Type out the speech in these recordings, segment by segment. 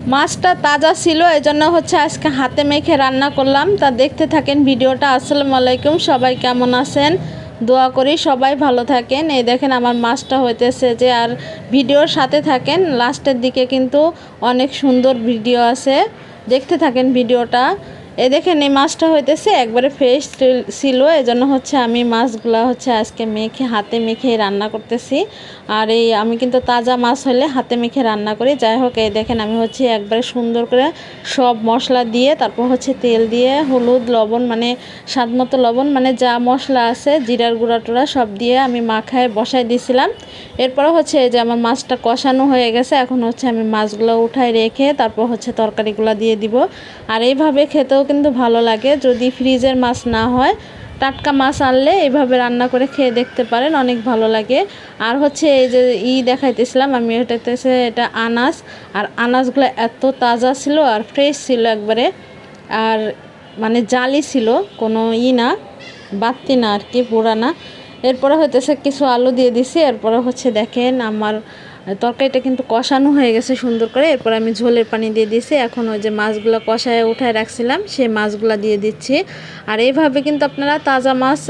মাছটা তাজা ছিল এই জন্য হচ্ছে আজকে হাতে মেখে রান্না করলাম। তা দেখতে থাকেন ভিডিওটা। আসসালামু আলাইকুম, সবাই কেমন আছেন? দোয়া করি সবাই ভালো থাকেন। এই দেখেন আমার মাছটা হইতেছে যে, আর ভিডিওর সাথে থাকেন, লাস্টের দিকে কিন্তু অনেক সুন্দর ভিডিও আছে। দেখতে থাকেন ভিডিওটা। এ দেখেন, এই মাছটা হইতেছে একবারে ফ্রেশ ছিল এই জন্য হচ্ছে আমি মাছগুলা হচ্ছে আজকে মেখে, হাতে মেখে রান্না করতেছি। আর এই আমি কিন্তু তাজা মাছ হলে হাতে মেখে রান্না করি। যাই হোক, এই দেখেন, আমি হচ্ছে একবারে সুন্দর করে সব মশলা দিয়ে, তারপর হচ্ছে তেল দিয়ে, হলুদ, লবণ মানে স্বাদ মতো লবণ মানে যা মশলা আছে, জিরার গুঁড়া টুড়া সব দিয়ে আমি মাখায় বসাই দিয়েছিলাম এরপরে হচ্ছে এই যে আমার মাছটা কষানো হয়ে গেছে, এখন হচ্ছে আমি মাছগুলো উঠায় রেখে তারপর হচ্ছে তরকারিগুলো দিয়ে দিব। আর এইভাবে খেতেও কিন্তু ভালো লাগে। যদি ফ্রিজের মাছ না হয়, টাটকা মাছ আনলে এভাবে রান্না করে খেয়ে দেখতে পারেন, অনেক ভালো লাগে। আর হচ্ছে এই যে ই দেখাইতেছিলাম, আমি এটাতেছে এটা আনাজ আর আনাজগুলো এত তাজা ছিল আর ফ্রেশ ছিল একবারে। আর মানে জালি ছিল, কোনো ই না বাত্তি না আর কি, পোড়া পুরানা এরপরে হইতেছে কিছু আলু দিয়ে দিছি, এরপরে হচ্ছে দেখেন আমার তরকারিটা কিন্তু কষানো হয়ে গেছে সুন্দর করে। এরপর আমি ঝোলের পানি দিয়ে দিয়েছি। এখন ওই যে মাছগুলো কষায় উঠায় রাখছিলাম, সেই মাছগুলো দিয়ে দিচ্ছি। আর এইভাবে কিন্তু আপনারা তাজা মাছ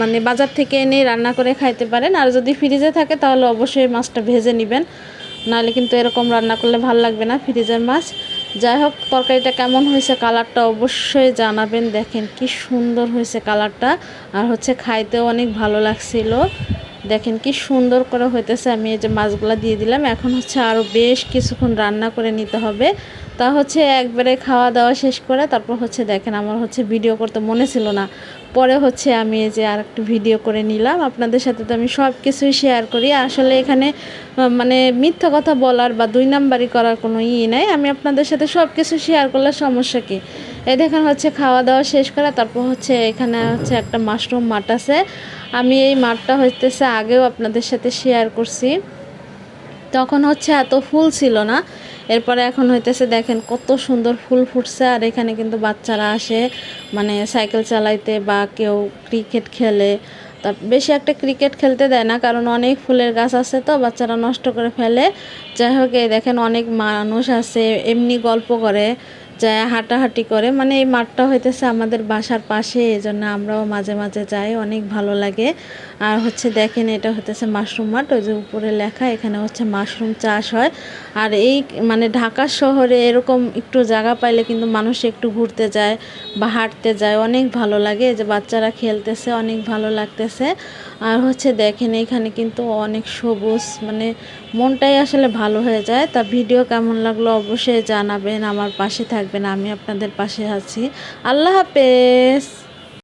মানে বাজার থেকে এনে রান্না করে খাইতে পারেন। আর যদি ফ্রিজে থাকে তাহলে অবশ্যই মাছটা ভেজে নেবেন। নাহলে কিন্তু এরকম রান্না করলে ভালো লাগবে না ফ্রিজের মাছ। যাই হোক, তরকারিটা কেমন হয়েছে কালারটা অবশ্যই জানাবেন। দেখেন কি সুন্দর হয়েছে কালারটা। আর হচ্ছে খাইতেও অনেক ভালো লাগছিল। দেখেন কি সুন্দর করে হইতেছে, আমি এই যে মাছগুলো দিয়ে দিলাম। এখন হচ্ছে আরও বেশ কিছুক্ষণ রান্না করে নিতে হবে। তা হচ্ছে একবারে খাওয়া দাওয়া শেষ করে তারপর হচ্ছে দেখেন আমার হচ্ছে ভিডিও করতে মনে ছিল না। পরে হচ্ছে আমি এই যে আর একটু ভিডিও করে নিলাম। আপনাদের সাথে তো আমি সব কিছুই শেয়ার করি। আসলে এখানে মানে মিথ্যা কথা বলার বা দুই নাম্বারই করার কোনো ই নাই। আমি আপনাদের সাথে সব কিছু শেয়ার করলে সমস্যা কী? এই দেখেন হচ্ছে খাওয়া দাওয়া শেষ করে তারপর হচ্ছে এখানে হচ্ছে একটা মাশরুম মাঠ আছে। আমি এই মাঠটা হইতেছে আগেও আপনাদের সাথে শেয়ার করছি। তখন হচ্ছে এত ফুল ছিল না, এরপরে এখন হইতেছে দেখেন কত সুন্দর ফুল ফুটছে, আর এখানে কিন্তু বাচ্চারা আসে মানে সাইকেল চালাইতে বা কেউ ক্রিকেট খেলে। তা বেশি একটা ক্রিকেট খেলতে দেয় না, কারণ অনেক ফুলের গাছ আছে তো, বাচ্চারা নষ্ট করে ফেলে। যাই হোক, এই দেখেন অনেক মানুষ আছে, এমনি গল্প করে। যায়, হাঁটাহাঁটি করে। মানে এই মাঠটা হইতেছে আমাদের বাসার পাশে এই জন্য আমরাও মাঝে মাঝে যাই, অনেক ভালো লাগে। আর হচ্ছে দেখেন, এটা হতেছে মাশরুম মাঠ, ওই যে উপরে লেখা, এখানে হচ্ছে মাশরুম চাষ হয়। আর এই মানে ঢাকা শহরে এরকম একটু জায়গা পাইলে কিন্তু মানুষ একটু ঘুরতে যায় বা হাঁটতে যায়, অনেক ভালো লাগে। যে বাচ্চারা খেলতেছে, অনেক ভালো লাগতেছে। আর হচ্ছে দেখেন, এখানে কিন্তু অনেক সবুজ মানে মনটাই আসলে ভালো হয়ে যায়। তা ভিডিও কেমন লাগল অবশ্যই জানাবেন আমার পাশে থাকবেন আমি আপনাদের পাশে আছি। আল্লাহ হাফেজ।